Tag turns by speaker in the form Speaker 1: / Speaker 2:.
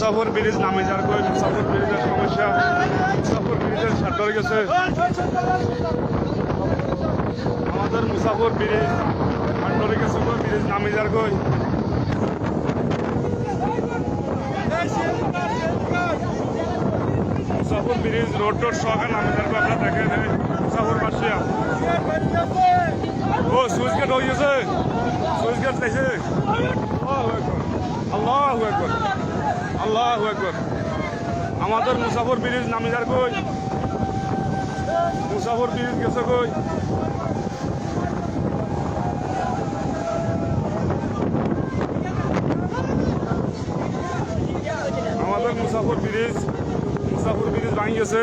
Speaker 1: মুসাফর bridge নামে যার করে মুসাফর ব্রিজের সমস্যা। মুসাফর ব্রিজের সাঁতর গেছে। আমাদের মুসাফর ব্রিজ সাঁতরে গেছে ব্রিজ নামে যার কই মুসাফর ব্রিজ রোড টোড সব নামে যার আপনারা দেখে দেবেন। মুসাফর বাসিয়া। ও, সুইচ গেট হয়ে গেছে। সুইচ গেট লেগেছে। আল্লাহ হয়ে আল্লাহ আমাদের মুসাফর ব্রিজ নামিদার কই মুসাফর ব্রিজ গেছে কই আমাদের মুসাফর ব্রিজ মুসাফর ব্রিজ ভাঙি গেছে